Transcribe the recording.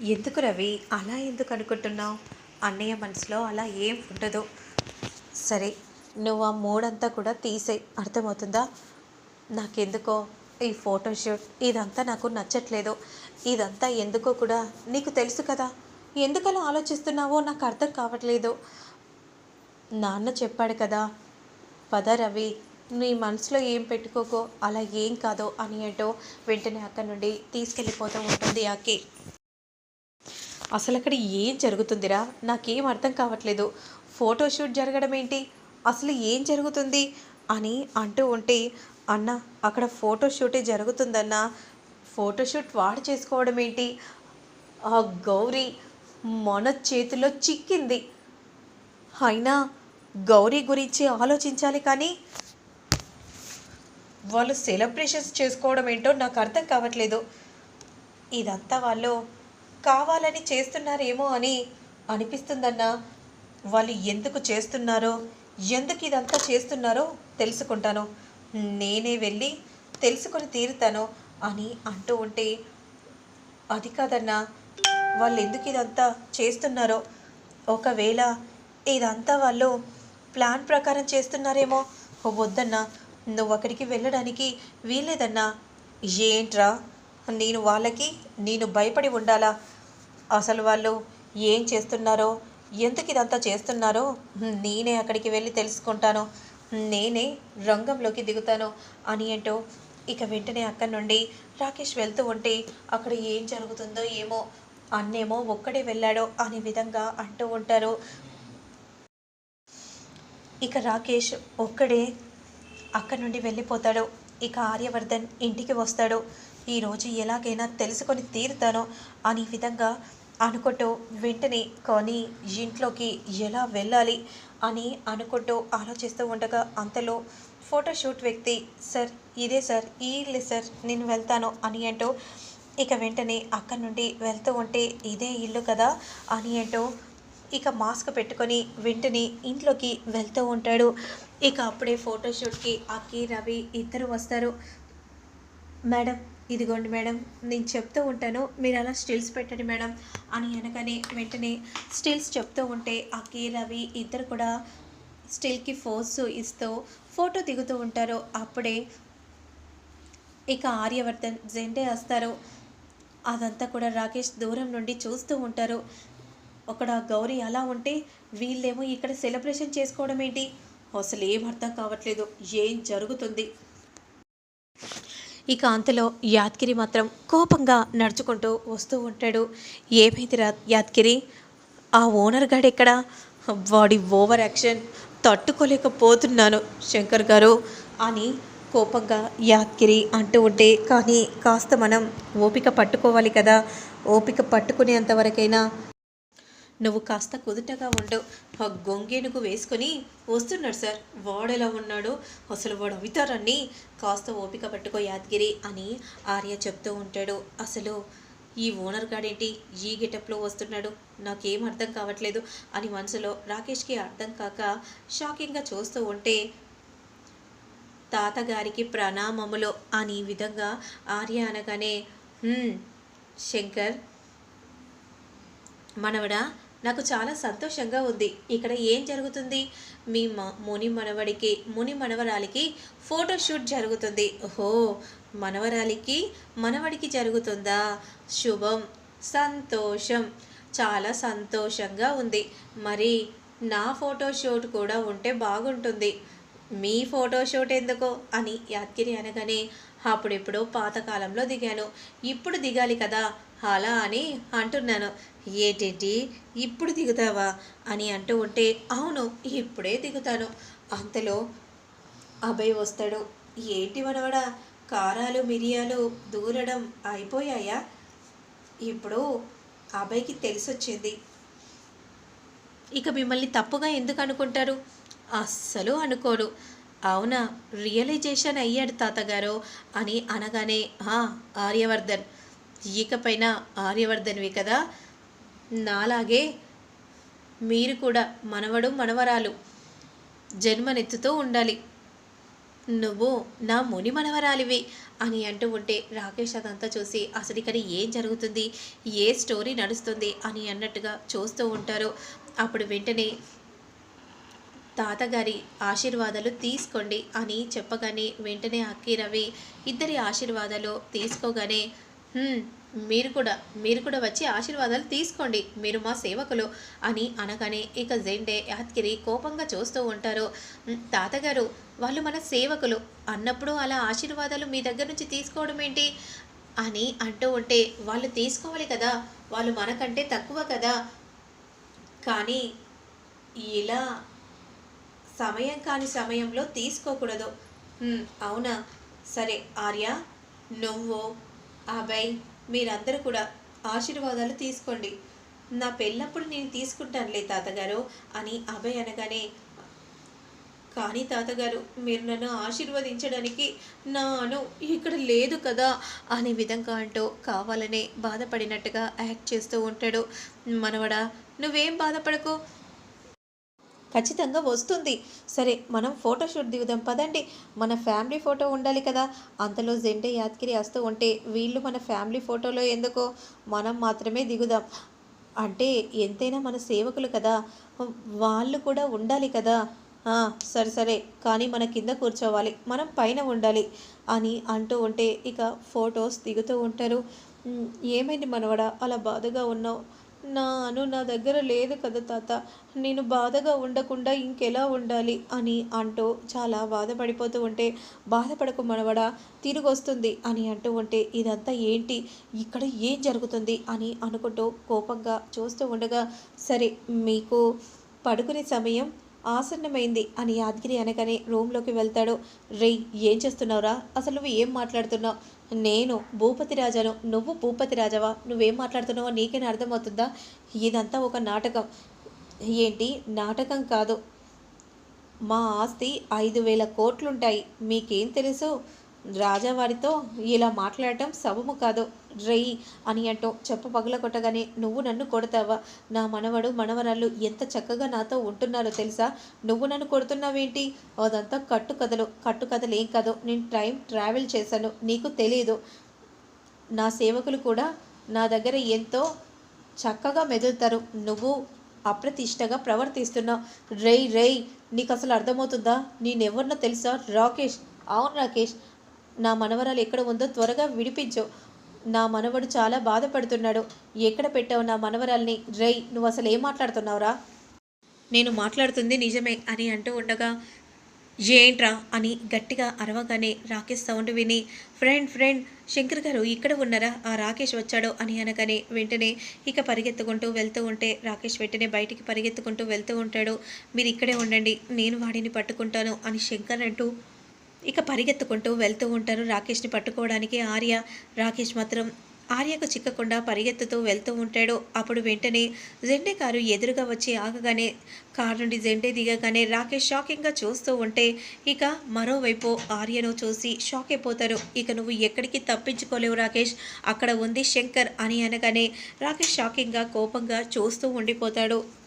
ఎందుకు రవి? అలా ఎందుకు అనుకుంటున్నావు? అన్నయ్య మనసులో అలా ఏం ఉండదు. సరే నువ్వు ఆ మూడంతా కూడా తీసే అర్థమవుతుందా? నాకెందుకో ఈ ఫోటోషూట్? ఇదంతా నాకు నచ్చట్లేదు. ఇదంతా ఎందుకో కూడా నీకు తెలుసు కదా. ఎందుకలా ఆలోచిస్తున్నావో నాకు అర్థం కావట్లేదు. నాన్న చెప్పాడు కదా పద రవి నీ మనసులో ఏం పెట్టుకోకో అలా ఏం కాదో అని ఏంటో వెంటనే అక్కడి నుండి తీసుకెళ్ళిపోతూ ఉంటుంది ఆకి. అసలు అక్కడ ఏం జరుగుతుందిరా? నాకేం అర్థం కావట్లేదు. ఫోటోషూట్ జరగడం ఏంటి? అసలు ఏం జరుగుతుంది? అని అంటూ ఉంటే అన్న అక్కడ ఫోటోషూటే జరుగుతుందన్న ఫోటోషూట్ వాడు చేసుకోవడం ఏంటి? ఆ గౌరీ మన చేతిలో చిక్కింది. అయినా గౌరీ గురించి ఆలోచించాలి కానీ వాళ్ళు సెలబ్రేషన్స్ చేసుకోవడం ఏంటో నాకు అర్థం కావట్లేదు. ఇదంతా వాళ్ళు కావాలని చేస్తున్నారేమో అని అనిపిస్తుందన్నా. వాళ్ళు ఎందుకు చేస్తున్నారో ఎందుకు ఇదంతా చేస్తున్నారో తెలుసుకుంటాను. నేనే వెళ్ళి తెలుసుకొని తీరుతాను అని అంటూ ఉంటే అది కాదన్నా. వాళ్ళు ఎందుకు ఇదంతా చేస్తున్నారో. ఒకవేళ ఇదంతా వాళ్ళు ప్లాన్ ప్రకారం చేస్తున్నారేమో వద్దన్నా. నువ్వు అక్కడికి వెళ్ళడానికి వీల్లేదన్నా. ఏంట్రా? నేను వాళ్ళకి నేను భయపడి ఉండాలా? అసలు వాళ్ళు ఏం చేస్తున్నారో ఎందుకు ఇదంతా చేస్తున్నారో నేనే అక్కడికి వెళ్ళి తెలుసుకుంటాను. నేనే రంగంలోకి దిగుతాను అని ఏంటో ఇక వెంటనే అక్కడి నుండి రాకేష్ వెళ్తూ ఉంటే అక్కడ ఏం జరుగుతుందో ఏమో అన్నేమో ఒక్కడే వెళ్ళాడో అనే విధంగా అంటూ ఉంటారు. ఇక రాకేష్ ఒక్కడే అక్కడి నుండి వెళ్ళిపోతాడు. ఇక ఆర్యవర్ధన్ ఇంటికి వస్తాడు. ఈరోజు ఎలాగైనా తెలుసుకొని తీరుతాను అనే విధంగా అనుకుంటూ వెంటనే కానీ ఇంట్లోకి ఎలా వెళ్ళాలి అని అనుకుంటూ ఆలోచిస్తూ ఉండగా అంతలో ఫోటోషూట్ వ్యక్తి సార్ ఇదే సార్ ఈ ఇల్లే సార్ నేను వెళ్తాను అని అంటూ ఇక వెంటనే అక్కడి నుండి వెళ్తూ ఉంటే ఇదే ఇల్లు కదా అని అంటూ ఇక మాస్క్ పెట్టుకొని వెంటనే ఇంట్లోకి వెళ్తూ ఉంటాడు. ఇక అప్పుడే ఫోటోషూట్కి అక్కి రవి ఇద్దరు వస్తారు. మేడం ఇదిగోండి మేడం నేను చెప్తూ ఉంటాను మీరు అలా స్టిల్స్ పెట్టండి మేడం అని అనగానే వెంటనే స్టిల్స్ చెప్తూ ఉంటే అఖీ రవి ఇద్దరు కూడా స్టిల్కి ఫోర్స్ ఇస్తూ ఫోటో దిగుతూ ఉంటారు. అప్పుడే ఇక ఆర్యవర్ధన్ జెండే వస్తారు. అదంతా కూడా రాకేష్ దూరం నుండి చూస్తూ ఉంటారు. అక్కడ గౌరీ అలా ఉంటే వీళ్ళేమో ఇక్కడ సెలబ్రేషన్ చేసుకోవడం ఏంటి? అసలు ఏం అర్థం కావట్లేదు. ఏం జరుగుతుంది? ఇక అంతలో యాద్గిరి మాత్రం కోపంగా నడుచుకుంటూ వస్తూ ఉంటాడు. ఏమైందిరా యాద్గిరి? ఆ ఓనర్ గాడు ఎక్కడ వాడి ఓవర్ యాక్షన్ తట్టుకోలేకపోతున్నాను శంకర్ గారు అని కోపంగా యాద్గిరి అంటూ ఉంటే కానీ కాస్త మనం ఓపిక పట్టుకోవాలి కదా. ఓపిక పట్టుకునేంతవరకైనా నువ్వు కాస్త కుదుటగా ఉండు. ఆ గొంగేనుకు వేసుకొని వస్తున్నాడు సార్. వాడెలా ఉన్నాడు? అసలు వాడు అవితారాన్ని కాస్త ఓపిక పట్టుకో యాదగిరి అని ఆర్య చెప్తూ ఉంటాడు. అసలు ఈ ఓనర్ గాడేంటి? ఈ గెటప్లో వస్తున్నాడు. నాకేం అర్థం కావట్లేదు అని మనసులో రాకేష్కి అర్థం కాక షాకింగ్గా చూస్తూ ఉంటే తాతగారికి ప్రణామములు అని విధంగా ఆర్య అనగానే శంకర్ మనవడా నాకు చాలా సంతోషంగా ఉంది. ఇక్కడ ఏం జరుగుతుంది? మీ ముని మనవడికి ముని మనవరాలికి ఫోటోషూట్ జరుగుతుంది. ఓహో మనవరాలికి మనవడికి జరుగుతుందా? శుభం సంతోషం. చాలా సంతోషంగా ఉంది. మరి నా ఫోటోషూట్ కూడా ఉంటే బాగుంటుంది. మీ ఫోటోషూట్ ఎందుకో? అని యాద్గిరి అనగానే అప్పుడెప్పుడో పాతకాలంలో దిగాను. ఇప్పుడు దిగాలి కదా. అలా అని అంటున్నాను. ఏంటేంటి? ఇప్పుడు దిగుతావా? అని అంటూ ఉంటే అవును ఇప్పుడే దిగుతాను. అంతలో అభయ్ వస్తాడు. ఏంటి మనవడా కారాలు మిరియాలు దూరడం అయిపోయాయా? ఇప్పుడు అభయ్కి తెలిసొచ్చింది. ఇక మిమ్మల్ని తప్పుగా ఎందుకు అనుకుంటారు? అస్సలు అనుకోడు అవునా రియలైజేషన్ అయ్యాడు తాతగారు అని అనగానే ఆర్యవర్ధన్. ఇకపైన ఆర్యవర్ధన్వి కదా? నాలాగే మీరు కూడా మనవడు మనవరాలు జన్మనెత్తుతూ ఉండాలి. నువ్వు నా ముని మనవరాలివి అని అంటూ ఉంటే రాకేష్ అదంతా చూసి అసలు ఇక్కడ ఏం జరుగుతుంది? ఏ స్టోరీ నడుస్తుంది? అని అన్నట్టుగా చూస్తూ ఉంటారు. అప్పుడు వెంటనే తాతగారి ఆశీర్వాదాలు తీసుకోండి అని చెప్పగానే వెంటనే అక్కి రవి ఇద్దరి ఆశీర్వాదాలు తీసుకోగానే మీరు కూడా మీరు కూడా వచ్చి ఆశీర్వాదాలు తీసుకోండి. మీరు మా సేవకులు అని అనగానే ఇక జెండే యాత్గిరి కోపంగా చూస్తూ ఉంటారు. తాతగారు వాళ్ళు మన సేవకులు. అన్నప్పుడు అలా ఆశీర్వాదాలు మీ దగ్గర నుంచి తీసుకోవడం ఏంటి? అని అంటూ ఉంటే వాళ్ళు తీసుకోవాలి కదా వాళ్ళు మనకంటే తక్కువ కదా. కానీ ఇలా సమయం కాని సమయంలో తీసుకోకూడదు. అవునా? సరే ఆర్య నువ్వు అభయ్ మీరందరూ కూడా ఆశీర్వాదాలు తీసుకోండి. నా పెళ్ళప్పుడు నేను తీసుకుంటానులే తాతగారు అని అభయ్ అనగానే కానీ తాతగారు మీరు నన్ను ఆశీర్వదించడానికి నాను ఇక్కడ లేదు కదా అనే విధంగా అంటూ కావాలనే బాధపడినట్టుగా యాక్ట్ చేస్తూ ఉంటాడు. మనవడా నువ్వేం బాధపడకు. ఖచ్చితంగా వస్తుంది. సరే మనం ఫోటోషూట్ దిగుదాం. పదండి. మన ఫ్యామిలీ ఫోటో ఉండాలి కదా. అంతలో జెండే యాదగిరి వస్తూ ఉంటే వీళ్ళు మన ఫ్యామిలీ ఫోటోలో ఎందుకో మనం మాత్రమే దిగుదాం. అంటే ఎంతైనా మన సేవకులు కదా. వాళ్ళు కూడా ఉండాలి కదా. సరే సరే. కానీ మన కింద కూర్చోవాలి. మనం పైన ఉండాలి అని అంటూ ఉంటే ఇక ఫొటోస్ దిగుతూ ఉంటారు. ఏమైంది మనవడా? అలా బాధగా ఉన్నావు. నా అను నా దగ్గర లేదు కదా తాత. నేను బాధగా ఉండకుండా ఇంకెలా ఉండాలి అని అంటూ చాలా బాధపడిపోతూ ఉంటే బాధపడకు మనవడా తిరిగి వస్తుంది అని అంటూ ఉంటే ఇదంతా ఏంటి? ఇక్కడ ఏం జరుగుతుంది? అని అనుకుంటూ కోపంగా చూస్తూ ఉండగా సరే మీకు పడుకునే సమయం ఆసన్నమైంది అని యాదగిరి అనగానే రూమ్లోకి వెళ్తాడు. రేయ్ ఏం చేస్తున్నావురా? అసలు నువ్వు ఏం మాట్లాడుతున్నావు? నేను భూపతి రాజాను నువ్వు భూపతి రాజావా? నువ్వేం మాట్లాడుతున్నావో నీకేనా అర్థమవుతుందా? ఇదంతా ఒక నాటకం. ఏంటి? నాటకం కాదు. మా ఆస్తి ఐదు వేల కోట్లుంటాయి. మీకేం తెలుసు? రాజావారితో ఇలా మాట్లాడటం సబము కాదు. రెయ్యి అని అంటూ చెప్ప పగల కొట్టగానే నువ్వు నన్ను కొడతావా? నా మనవడు మనవరాళ్ళు ఎంత చక్కగా నాతో ఉంటున్నారో తెలుసా? నువ్వు నన్ను కొడుతున్నావేంటి? అదంతా కట్టు కథలు కట్టు కథలు ఏం కాదు. నేను టైం ట్రావెల్ చేశాను. నీకు తెలియదు నా సేవకులు కూడా నా దగ్గర ఎంతో చక్కగా మెదులుతారు. నువ్వు అప్రతిష్టగా ప్రవర్తిస్తున్నావు. రేయ్ రేయ్ నీకు అసలు అర్థమవుతుందా? నేనెవరినో తెలుసా? రాకేష్. అవును రాకేష్. నా మనవరాలు ఎక్కడ ఉందో త్వరగా విడిపించు. నా మనవడు చాలా బాధపడుతున్నాడు. ఎక్కడ పెట్టావు నా మనవరాల్ని? రై నువ్వు అసలు ఏం మాట్లాడుతున్నావురా? నేను మాట్లాడుతుంది నిజమే అని అంటూ ఉండగా ఏంట్రా అని గట్టిగా అరవగానే రాకేష్ సౌండ్ విని ఫ్రెండ్ ఫ్రెండ్ శంకర్ గారు ఇక్కడ ఉన్నారా? ఆ రాకేష్ వచ్చాడు అని అనగానే వెంటనే ఇక పరిగెత్తుకుంటూ వెళ్తూ ఉంటే రాకేష్ వెంటనే బయటికి పరిగెత్తుకుంటూ వెళ్తూ ఉంటాడు. మీరు ఇక్కడే ఉండండి నేను వాడిని పట్టుకుంటాను అని శంకర్ అంటూ ఇక పరిగెత్తుకుంటూ వెళ్తూ ఉంటారు రాకేష్ని పట్టుకోవడానికి ఆర్య. రాకేష్ మాత్రం ఆర్యకు చిక్కకుండా పరిగెత్తుతూ వెళ్తూ ఉంటాడు. అప్పుడు వెంటనే జెండే కారు ఎదురుగా వచ్చి ఆగగానే కారు నుండి జెండే దిగగానే రాకేష్ షాకింగ్గా చూస్తూ ఉంటే ఇక మరోవైపు ఆర్యను చూసి షాక్ అయిపోతారు. ఇక నువ్వు ఎక్కడికి తప్పించుకోలేవు రాకేష్ అక్కడ ఉంది శంకర్ అని అనగానే రాకేష్ షాకింగ్గా కోపంగా చూస్తూ ఉండిపోతాడు.